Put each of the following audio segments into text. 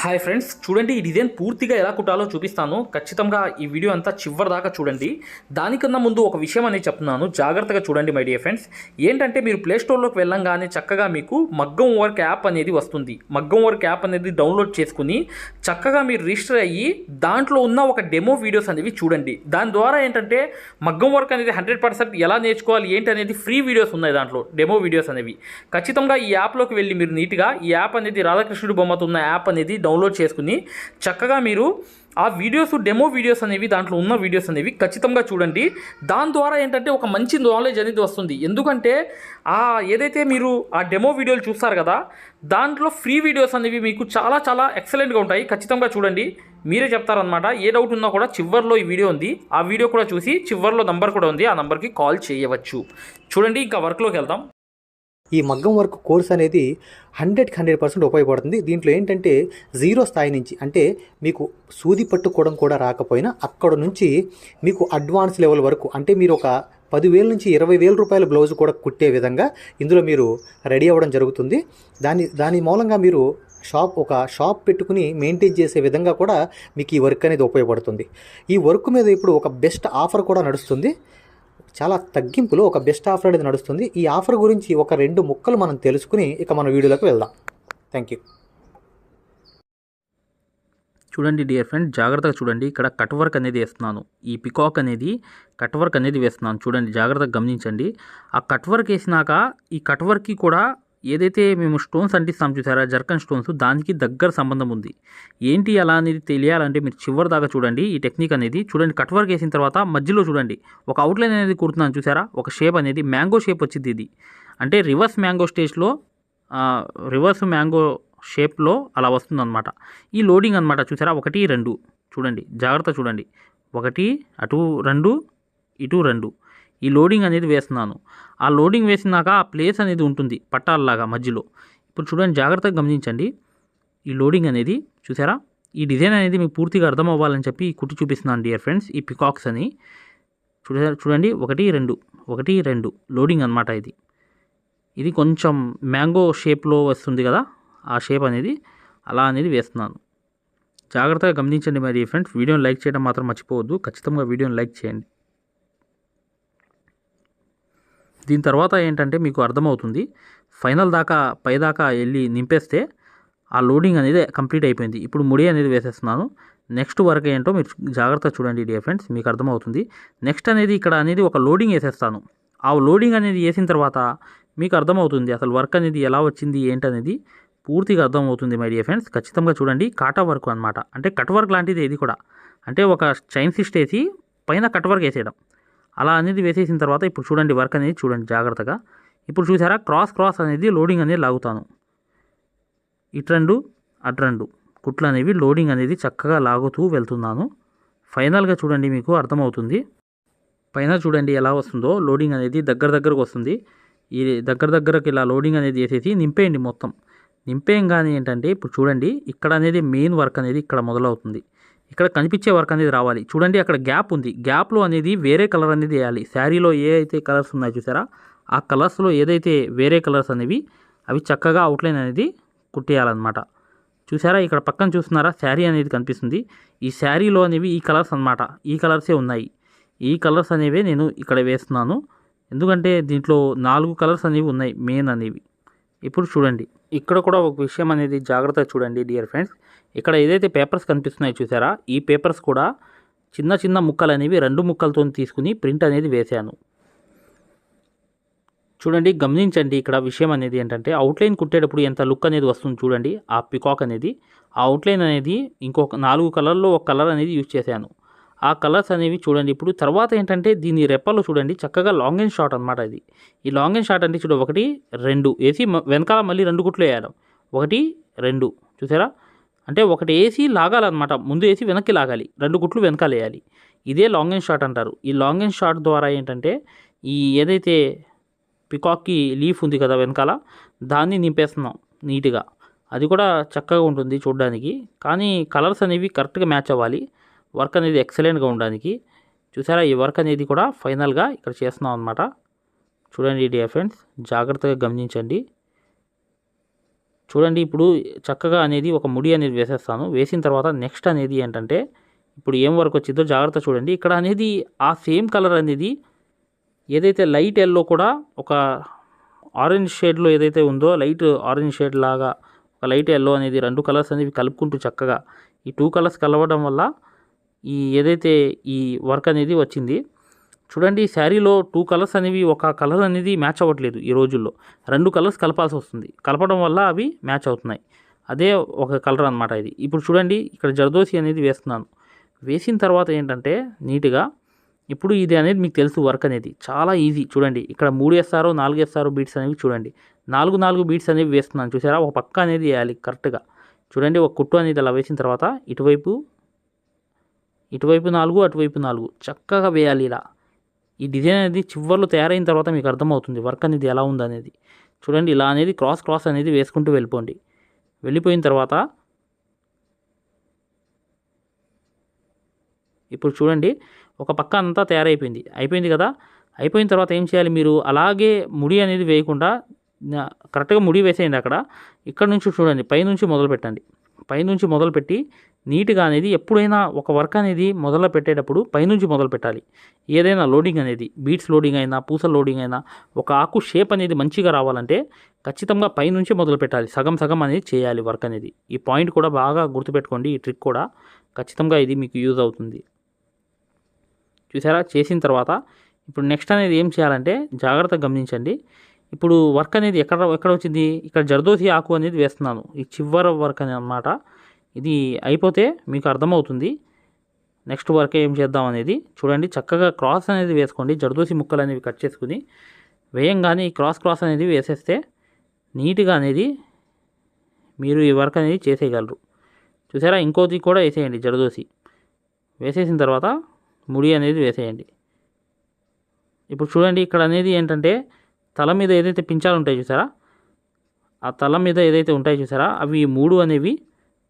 Hi friends చూడండి ఈ design పూర్తిగా ఎలా కుట్టాలో చూపిస్తాను. ఖచ్చితంగా ఈ వీడియో అంతా చివరి దాకా చూడండి. దానికన్నా ముందు ఒక విషయం అనేది చెప్తున్నాను. జాగ్రత్తగా చూడండి మై డియర్ ఫ్రెండ్స్ ఏంటంటే మీరు ప్లే స్టోర్లోకి వెళ్ళంగానే చక్కగా మీకు మగ్గం వర్క్ యాప్ అనేది వస్తుంది. మగ్గం వర్క్ యాప్ అనేది డౌన్లోడ్ చేసుకుని చక్కగా మీరు రిజిస్టర్ అయ్యి దాంట్లో ఉన్న ఒక డెమో వీడియోస్ అనేవి చూడండి. దాని ద్వారా ఏంటంటే మగ్గం వర్క్ అనేది హండ్రెడ్ పర్సెంట్ ఎలా నేర్చుకోవాలి ఏంటి అనేది ఫ్రీ వీడియోస్ ఉన్నాయి దాంట్లో డెమో వీడియోస్ అనేవి. ఖచ్చితంగా ఈ యాప్లోకి వెళ్ళి మీరు నీట్గా ఈ యాప్ అనేది రాధాకృష్ణుడు బొమ్మతో ఉన్న యాప్ అనేది డౌన్లోడ్ చేసుకుని చక్కగా మీరు ఆ వీడియోస్ డెమో వీడియోస్ అనేవి దాంట్లో ఉన్న వీడియోస్ అనేవి ఖచ్చితంగా చూడండి. దాని ద్వారా ఏంటంటే ఒక మంచి నాలెడ్జ్ అనేది వస్తుంది. ఎందుకంటే ఆ ఏదైతే మీరు ఆ డెమో వీడియోలు చూస్తారు కదా దాంట్లో ఫ్రీ వీడియోస్ అనేవి మీకు చాలా చాలా ఎక్సలెంట్గా ఉంటాయి. ఖచ్చితంగా చూడండి. మీరే చెప్తారనమాట ఏ డౌట్ ఉన్నా కూడా చివర్లో ఈ వీడియో ఉంది. ఆ వీడియో కూడా చూసి చివర్లో నంబర్ కూడా ఉంది. ఆ నంబర్కి కాల్ చేయవచ్చు. చూడండి ఇంకా వర్క్లోకి వెళ్దాం. ఈ మగ్గం వర్క్ కోర్స్ అనేది హండ్రెడ్కి హండ్రెడ్ పర్సెంట్ ఉపయోగపడుతుంది. దీంట్లో ఏంటంటే జీరో స్థాయి నుంచి అంటే మీకు సూది పట్టుకోవడం కూడా రాకపోయినా అక్కడ నుంచి మీకు అడ్వాన్స్ లెవెల్ వరకు అంటే మీరు ఒక పదివేల నుంచి ఇరవై వేల రూపాయల బ్లౌజ్ కూడా కుట్టే విధంగా ఇందులో మీరు రెడీ అవ్వడం జరుగుతుంది. దాని దాని మూలంగా మీరు షాప్ ఒక షాప్ పెట్టుకుని మెయింటైన్ చేసే విధంగా కూడా మీకు ఈ వర్క్ అనేది ఉపయోగపడుతుంది. ఈ వర్క్ మీద ఇప్పుడు ఒక బెస్ట్ ఆఫర్ కూడా నడుస్తుంది. చాలా తగ్గింపులో ఒక బెస్ట్ ఆఫర్ అనేది నడుస్తుంది. ఈ ఆఫర్ గురించి ఒక రెండు ముక్కలు మనం తెలుసుకుని ఇక మన వీడియోలోకి వెళ్దాం. థ్యాంక్ యూ చూడండి డియర్ ఫ్రెండ్ జాగ్రత్తగా చూడండి. ఇక్కడ కట్ వర్క్ అనేది వేస్తున్నాను. ఈ పికాక్ అనేది కట్ వర్క్ అనేది వేస్తున్నాను. చూడండి జాగ్రత్తగా గమనించండి. ఆ కట్ వర్క్ వేసినాక ఈ కట్ వర్క్కి కూడా ఏదైతే మేము స్టోన్స్ అంటిస్తాం చూసారా జర్కన్ స్టోన్స్ దానికి దగ్గర సంబంధం ఉంది. ఏంటి అలా అనేది తెలియాలంటే మీరు చివరి దాకా చూడండి ఈ టెక్నిక్ అనేది. చూడండి కట్ వర్క్ వేసిన తర్వాత మధ్యలో చూడండి. ఒక అవుట్లైన్ అనేది కుడుతున్నాను చూసారా ఒక షేప్ అనేది మ్యాంగో షేప్ వచ్చింది ఇది. అంటే రివర్స్ మ్యాంగో స్టేజ్లో రివర్స్ మ్యాంగో షేప్లో అలా వస్తుందన్నమాట. ఈ లోడింగ్ అనమాట చూసారా ఒకటి రెండు. చూడండి జాగ్రత్త చూడండి. ఒకటి అటు రెండు ఇటు రెండు. ఈ లోడింగ్ అనేది వేస్తున్నాను. ఆ లోడింగ్ వేసినాక ఆ ప్లేస్ అనేది ఉంటుంది పట్టాలలాగా మధ్యలో. ఇప్పుడు చూడండి జాగ్రత్తగా గమనించండి. ఈ లోడింగ్ అనేది చూసారా? ఈ డిజైన్ అనేది మీకు పూర్తిగా అర్థం అవ్వాలని చెప్పి కుట్టి చూపిస్తున్నాను డియర్ ఫ్రెండ్స్. ఈ పికాక్స్ అని. చూడారా చూడండి ఒకటి రెండు. ఒకటి రెండు. లోడింగ్ అనమాట ఇది. ఇది కొంచెం మ్యాంగో షేప్లో వస్తుంది కదా ఆ షేప్ అనేది. అలా అనేది వేస్తున్నాను. జాగ్రత్తగా గమనించండి మరి ఫ్రెండ్స్. వీడియోని లైక్ చేయడం మాత్రం మర్చిపోవద్దు. ఖచ్చితంగా వీడియోని లైక్ చేయండి. దీని తర్వాత ఏంటంటే మీకు అర్థమవుతుంది. ఫైనల్ దాకా పై దాకా వెళ్ళి నింపేస్తే ఆ లోడింగ్ అనేది కంప్లీట్ అయిపోయింది. ఇప్పుడు ముడి అనేది వేసేస్తున్నాను. నెక్స్ట్ వర్క్ ఏంటో మీరు జాగ్రత్తగా చూడండి డియర్ ఫ్రెండ్స్ మీకు అర్థమవుతుంది. నెక్స్ట్ అనేది ఇక్కడ అనేది ఒక లోడింగ్ వేసేస్తాను. ఆ లోడింగ్ అనేది వేసిన తర్వాత మీకు అర్థమవుతుంది అసలు వర్క్ అనేది ఎలా వచ్చింది ఏంటనేది పూర్తిగా అర్థమవుతుంది మై డియర్ ఫ్రెండ్స్. ఖచ్చితంగా చూడండి కాటా వర్క్ అనమాట అంటే కట్ వర్క్ లాంటిది ఇది కూడా. అంటే ఒక చైన్ సిస్ట్ వేసి పైన కట్ వర్క్ వేసేయడం. అలా అనేది వేసేసిన తర్వాత ఇప్పుడు చూడండి వర్క్ అనేది చూడండి జాగ్రత్తగా. ఇప్పుడు చూసారా క్రాస్ క్రాస్ అనేది లోడింగ్ అనేది లాగుతాను. ఇటు రెండు అటు రెండు. కుట్లు అనేవి లోడింగ్ అనేది చక్కగా లాగుతూ వెళ్తున్నాను. ఫైనల్గా చూడండి మీకు అర్థమవుతుంది. పైన చూడండి ఎలా వస్తుందో. లోడింగ్ అనేది దగ్గర దగ్గరకు వస్తుంది. ఈ దగ్గర దగ్గరకు ఇలా లోడింగ్ అనేది వేసేసి నింపేయండి మొత్తం. నింపేయంగానే ఏంటంటే ఇప్పుడు చూడండి ఇక్కడ అనేది మెయిన్ వర్క్ అనేది ఇక్కడ మొదలవుతుంది. ఇక్కడ కనిపించే వర్క్ అనేది రావాలి. చూడండి అక్కడ గ్యాప్ ఉంది. గ్యాప్లో అనేది వేరే కలర్ అనేది వేయాలి. శారీలో ఏ అయితే కలర్స్ ఉన్నాయో చూసారా? ఆ కలర్స్లో ఏదైతే వేరే కలర్స్ అనేవి అవి చక్కగా అవుట్లైన్ అనేది కుట్టేయాలన్నమాట. చూసారా? ఇక్కడ పక్కన చూస్తున్నారా? శారీ అనేది కనిపిస్తుంది. ఈ శారీలో అనేవి ఈ కలర్స్ అన్నమాట. ఈ కలర్సే ఉన్నాయి. ఈ కలర్స్ అనేవి నేను ఇక్కడ వేస్తున్నాను. ఎందుకంటే దీంట్లో నాలుగు కలర్స్ అనేవి ఉన్నాయి మెయిన్ అనేవి. ఇప్పుడు చూడండి. ఇక్కడ కూడా ఒక విషయం అనేది జాగ్రత్తగా చూడండి డియర్ ఫ్రెండ్స్ ఇక్కడ ఏదైతే పేపర్స్ కనిపిస్తున్నాయో చూసారా? ఈ పేపర్స్ కూడా చిన్న చిన్న ముక్కలు అనేవి రెండు ముక్కలతో తీసుకుని ప్రింట్ అనేది వేశాను. చూడండి గమనించండి ఇక్కడ విషయం అనేది ఏంటంటే అవుట్లైన్ కుట్టేటప్పుడు ఎంత లుక్ అనేది వస్తుంది చూడండి ఆ పికాక్ అనేది. ఆ అవుట్లైన్ అనేది ఇంకొక నాలుగు కలర్లో ఒక కలర్ అనేది యూజ్ చేశాను. ఆ కలర్స్ అనేవి చూడండి. ఇప్పుడు తర్వాత ఏంటంటే దీని రెప్పలు చూడండి. చక్కగా లాంగ్ అండ్ షార్ట్ అనమాట ఇది. ఈ లాంగ్ అండ్ షార్ట్ అంటే చూడ ఒకటి రెండు. వేసి వెనకాల మళ్ళీ రెండు కుట్లు వేయాలి. ఒకటి రెండు. చూసారా? అంటే ఒకటి వేసి లాగాలన్నమాట. ముందు వేసి వెనక్కి లాగాలి. రెండు కుట్లు వెనకాల వేయాలి. ఇదే లాంగ్ అండ్ షార్ట్ అంటారు. ఈ లాంగ్ అండ్ షార్ట్ ద్వారా ఏంటంటే ఈ ఏదైతే పికాక్కి లీఫ్ ఉంది కదా వెనకాల దాన్ని నింపేస్తున్నాం నీట్గా. అది కూడా చక్కగా ఉంటుంది చూడడానికి. కానీ కలర్స్ అనేవి కరెక్ట్గా మ్యాచ్ అవ్వాలి. వర్క్ అనేది ఎక్సలెంట్గా ఉండడానికి. చూసారా? ఈ వర్క్ అనేది కూడా ఫైనల్గా ఇక్కడ చేస్తున్నాం అనమాట చూడండి డియర్ ఫ్రెండ్స్ జాగ్రత్తగా గమనించండి. చూడండి ఇప్పుడు చక్కగా అనేది ఒక ముడి అనేది వేసేస్తాను. వేసిన తర్వాత నెక్స్ట్ అనేది ఏంటంటే ఇప్పుడు ఏం వర్క్ వచ్చిందో జాగ్రత్త చూడండి. ఇక్కడ అనేది ఆ సేమ్ కలర్ అనేది ఏదైతే లైట్ ఎల్లో కూడా ఒక ఆరెంజ్ షేడ్లో ఏదైతే ఉందో లైట్ ఆరెంజ్ షేడ్ లాగా ఒక లైట్ ఎల్లో అనేది రెండు కలర్స్ అనేవి కలుపుకుంటూ చక్కగా ఈ టూ కలర్స్ కలవడం వల్ల ఈ ఏదైతే ఈ వర్క్ అనేది వచ్చింది చూడండి ఈ శారీలో టూ కలర్స్ అనేవి ఒక కలర్ అనేది మ్యాచ్ అవ్వట్లేదు ఈ రోజుల్లో. రెండు కలర్స్ కలపాల్సి వస్తుంది. కలపడం వల్ల అవి మ్యాచ్ అవుతున్నాయి. అదే ఒక కలర్ అనమాట ఇది. ఇప్పుడు చూడండి ఇక్కడ జర్దోసి అనేది వేస్తున్నాను. వేసిన తర్వాత ఏంటంటే నీట్గా ఇప్పుడు ఇది అనేది మీకు తెలుసు వర్క్ అనేది. చాలా ఈజీ. చూడండి ఇక్కడ మూడు వేస్తారు నాలుగు వేస్తారో బీట్స్ అనేవి చూడండి. నాలుగు నాలుగు బీట్స్ అనేవి వేస్తున్నాను. చూసారా? ఒక పక్క అనేది వేయాలి కరెక్ట్గా. చూడండి ఒక కుట్టు అనేది అలా వేసిన తర్వాత ఇటువైపు ఇటువైపు నాలుగు అటువైపు నాలుగు. చక్కగా వేయాలి ఇలా. ఈ డిజైన్ అనేది చివర్లో తయారైన తర్వాత మీకు అర్థమవుతుంది వర్క్ అనేది ఎలా ఉందనేది. చూడండి ఇలా అనేది క్రాస్ క్రాస్ అనేది వేసుకుంటూ వెళ్ళిపోండి. వెళ్ళిపోయిన తర్వాత ఇప్పుడు చూడండి ఒక పక్క అంతా తయారైపోయింది. అయిపోయింది కదా? అయిపోయిన తర్వాత ఏం చేయాలి మీరు? అలాగే ముడి అనేది వేయకుండా కరెక్ట్గా ముడి వేసేయండి అక్కడ. ఇక్కడ నుంచి చూడండి పైనుంచి మొదలు పెట్టండి పైనుంచి మొదలుపెట్టి నీట్గా అనేది ఎప్పుడైనా ఒక వర్క్ అనేది మొదలు పెట్టేటప్పుడు పైనుంచి మొదలు పెట్టాలి. ఏదైనా లోడింగ్ అనేది బీట్స్ లోడింగ్ అయినా పూసల లోడింగ్ అయినా ఒక ఆకు షేప్ అనేది మంచిగా రావాలంటే ఖచ్చితంగా పైనుంచి మొదలు పెట్టాలి. సగం సగం అనేది చేయాలి వర్క్ అనేది. ఈ పాయింట్ కూడా బాగా గుర్తుపెట్టుకోండి. ఈ ట్రిక్ కూడా ఖచ్చితంగా ఇది మీకు యూజ్ అవుతుంది. చూసారా? చేసిన తర్వాత ఇప్పుడు నెక్స్ట్ అనేది ఏం చేయాలంటే జాగ్రత్తగా గమనించండి. ఇప్పుడు వర్క్ అనేది ఎక్కడ ఎక్కడ వచ్చింది? ఇక్కడ జర్దోసి ఆకు అనేది వేస్తున్నాను. ఈ చివర వర్క్ అని అన్నమాట. ఇది అయిపోతే మీకు అర్థమవుతుంది. నెక్స్ట్ వర్క్ ఏం చేద్దాం అనేది. చూడండి చక్కగా క్రాస్ అనేది వేసుకోండి. జర్దోసి ముక్కలు అనేవి కట్ చేసుకుని వేయంగానే ఈ క్రాస్ క్రాస్ అనేది వేసేస్తే నీట్గా అనేది మీరు ఈ వర్క్ అనేది చేసేయగలరు. చూసారా? ఇంకోది కూడా వేసేయండి జరదోసి వేసేసిన తర్వాత ముడి అనేది వేసేయండి. ఇప్పుడు చూడండి ఇక్కడ అనేది ఏంటంటే తల మీద ఏదైతే పించాలు ఉంటాయి చూసారా? ఆ తల మీద ఏదైతే ఉంటాయి చూసారా? అవి మూడు అనేవి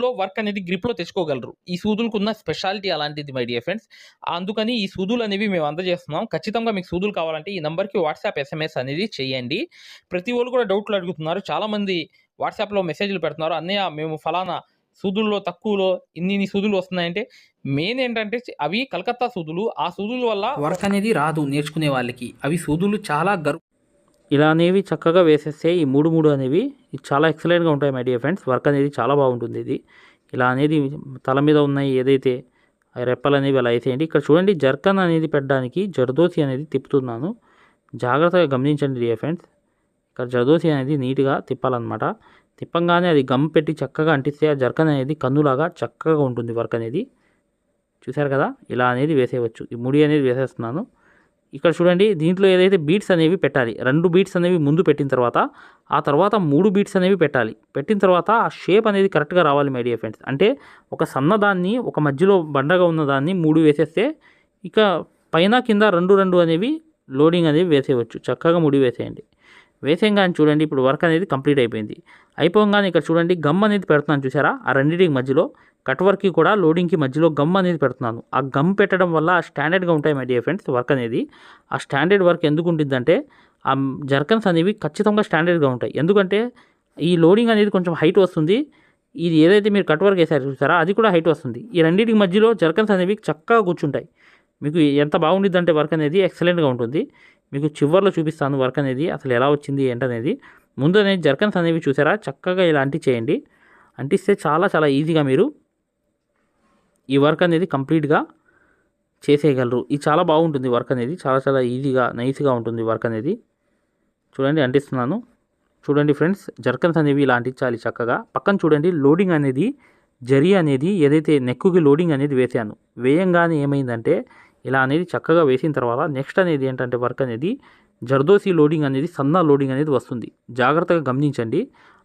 రోజుల్లో వర్క్ అనేది గ్రిప్లో తెచ్చుకోగలరు. ఈ సూదులకు ఉన్న స్పెషాలిటీ అలాంటిది మై డియర్ ఫ్రెండ్స్. అందుకని ఈ సూదులు అనేవి మేము అందజేస్తున్నాం. ఖచ్చితంగా మీకు సూదులు కావాలంటే ఈ నెంబర్కి వాట్సాప్ ఎస్ఎంఎస్ అనేది చేయండి. ప్రతి వాళ్ళు కూడా డౌట్లు అడుగుతున్నారు. చాలామంది వాట్సాప్లో మెసేజ్లు పెడుతున్నారు. అన్నయ్య మేము ఫలానా సూదుల్లో తక్కువలో ఇన్ని ఇన్ని సూదులు వస్తున్నాయంటే మెయిన్ ఏంటంటే అవి కలకత్తా సూదులు. ఆ సూదుల వల్ల వర్క్ అనేది రాదు నేర్చుకునే వాళ్ళకి. అవి సూదులు చాలా గరు ఇలా అనేవి చక్కగా వేసేస్తే ఈ మూడు మూడు అనేవి చాలా ఎక్సలెంట్గా ఉంటాయి మై డియర్ ఫ్రెండ్స్. వర్క్ అనేది చాలా బాగుంటుంది ఇది. ఇలా అనేది తల మీద ఉన్నాయి ఏదైతే ఆ రెప్పలు అనేవి అలా వేసేయండి. ఇక్కడ చూడండి జర్కన్ అనేది పెట్టడానికి జర్దోసి అనేది తిప్పుతున్నాను. జాగ్రత్తగా గమనించండి డియర్ ఫ్రెండ్స్. ఇక్కడ జర్దోసి అనేది నీట్గా తిప్పాలన్నమాట. తిప్పంగానే అది గమ్ పెట్టి చక్కగా అంటిస్తే ఆ జర్కన్ అనేది కన్నులాగా చక్కగా ఉంటుంది వర్క్ అనేది. చూశారు కదా? ఇలా అనేది వేసేయవచ్చు. ఈ ముడి అనేది వేసేస్తున్నాను. ఇక్కడ చూడండి దీంట్లో ఏదైతే బీట్స్ అనేవి పెట్టాలి రెండు బీట్స్ అనేవి ముందు పెట్టిన తర్వాత ఆ తర్వాత మూడు బీట్స్ అనేవి పెట్టాలి. పెట్టిన తర్వాత ఆ షేప్ అనేది కరెక్ట్గా రావాలి మై డియర్ ఫ్రెండ్స్ అంటే ఒక సన్నదాన్ని ఒక మధ్యలో బండగా ఉన్నదాన్ని మూడు వేసేస్తే ఇక పైన కింద రెండు రెండు అనేవి లోడింగ్ అనేవి వేసేయవచ్చు. చక్కగా ముడి వేసేయండి. వేసేయంగానే చూడండి ఇప్పుడు వర్క్ అనేది కంప్లీట్ అయిపోయింది. అయిపోగానే ఇక్కడ చూడండి గమ్ అనేది పెడుతున్నాను చూసారా? ఆ రెండింటికి మధ్యలో కట్ వర్క్కి కూడా లోడింగ్కి మధ్యలో గమ్ అనేది పెడుతున్నాను. ఆ గమ్ పెట్టడం వల్ల స్టాండర్డ్గా ఉంటాయి మై డియర్ ఫ్రెండ్స్ వర్క్ అనేది. ఆ స్టాండర్డ్ వర్క్ ఎందుకు ఉంటుందంటే ఆ జర్కన్స్ అనేవి ఖచ్చితంగా స్టాండర్డ్గా ఉంటాయి. ఎందుకంటే ఈ లోడింగ్ అనేది కొంచెం హైట్ వస్తుంది. ఇది ఏదైతే మీరు కట్ వర్క్ వేసారు చూసారా అది కూడా హైట్ వస్తుంది. ఈ రెండింటికి మధ్యలో జర్కన్స్ అనేవి చక్కగా కూర్చుంటాయి. మీకు ఎంత బాగుండిద్ది అంటే వర్క్ అనేది ఎక్సలెంట్గా ఉంటుంది. మీకు చివర్లో చూపిస్తాను వర్క్ అనేది అసలు ఎలా వచ్చింది ఏంటనేది. ముందు అనేది జర్కన్స్ అనేవి చూసారా చక్కగా ఇలా అంటించేయండి అంటిస్తే చాలా చాలా ఈజీగా మీరు ఈ వర్క్ అనేది కంప్లీట్గా చేసేయగలరు. ఇది చాలా బాగుంటుంది వర్క్ అనేది. చాలా చాలా ఈజీగా నైస్గా ఉంటుంది వర్క్ అనేది. చూడండి అంటిస్తున్నాను. చూడండి ఫ్రెండ్స్ జర్కన్స్ అనేవి ఇలా అంటించాలి చక్కగా. పక్కన చూడండి లోడింగ్ అనేది జరి అనేది ఏదైతే నెక్కుకి లోడింగ్ అనేది వేసాను. వేయంగానే ఏమైందంటే ఇలా అనేది చక్కగా వేసిన తర్వాత నెక్స్ట్ అనేది ఏంటంటే వర్క్ అనేది జర్దోసి లోడింగ్ అనేది సన్న లోడింగ్ అనేది వస్తుంది. జాగ్రత్తగా గమనించండి.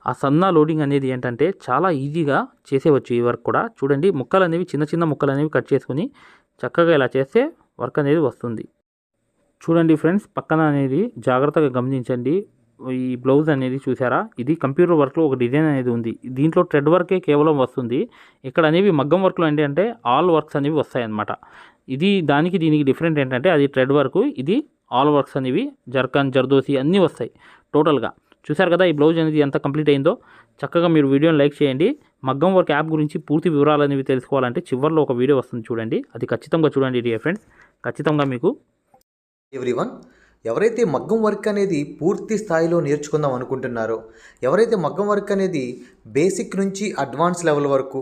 ఆ సన్న లోడింగ్ అనేది ఏంటంటే చాలా ఈజీగా చేసేవచ్చు ఈ వర్క్ కూడా. చూడండి ముక్కలు అనేవి చిన్న చిన్న ముక్కలు అనేవి కట్ చేసుకుని చక్కగా ఇలా చేస్తే వర్క్ అనేది వస్తుంది. చూడండి ఫ్రెండ్స్ పక్కన అనేది జాగ్రత్తగా గమనించండి. ఈ బ్లౌజ్ అనేది చూసారా? ఇది కంప్యూటర్ వర్క్లో ఒక డిజైన్ అనేది ఉంది. దీంట్లో థ్రెడ్ వర్కే కేవలం వస్తుంది. ఇక్కడ అనేవి మగ్గం వర్క్లో ఏంటి అంటే ఆల్ వర్క్స్ అనేవి వస్తాయి అన్నమాట ఇది దానికి దీనికి డిఫరెంట్ ఏంటంటే అది థ్రెడ్ వర్క్ ఇది ఆల్ వర్క్స్ అనేవి జర్కన్ జర్దోసి అన్నీ వస్తాయి టోటల్గా. చూసారు కదా ఈ బ్లౌజ్ అనేది ఎంత కంప్లీట్ అయిందో. చక్కగా మీరు వీడియోని లైక్ చేయండి. మగ్గం వర్క్ యాప్ గురించి పూర్తి వివరాలు అనేవి తెలుసుకోవాలంటే చివరిలో ఒక వీడియో వస్తుంది చూడండి. అది ఖచ్చితంగా చూడండి డియర్ ఫ్రెండ్స్ ఖచ్చితంగా మీకు ఎవ్రీవన్ ఎవరైతే మగ్గం వర్క్ అనేది పూర్తి స్థాయిలో నేర్చుకుందాం అనుకుంటున్నారో ఎవరైతే మగ్గం వర్క్ అనేది బేసిక్ నుంచి అడ్వాన్స్ లెవెల్ వరకు